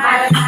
Hi.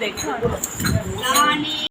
দেখো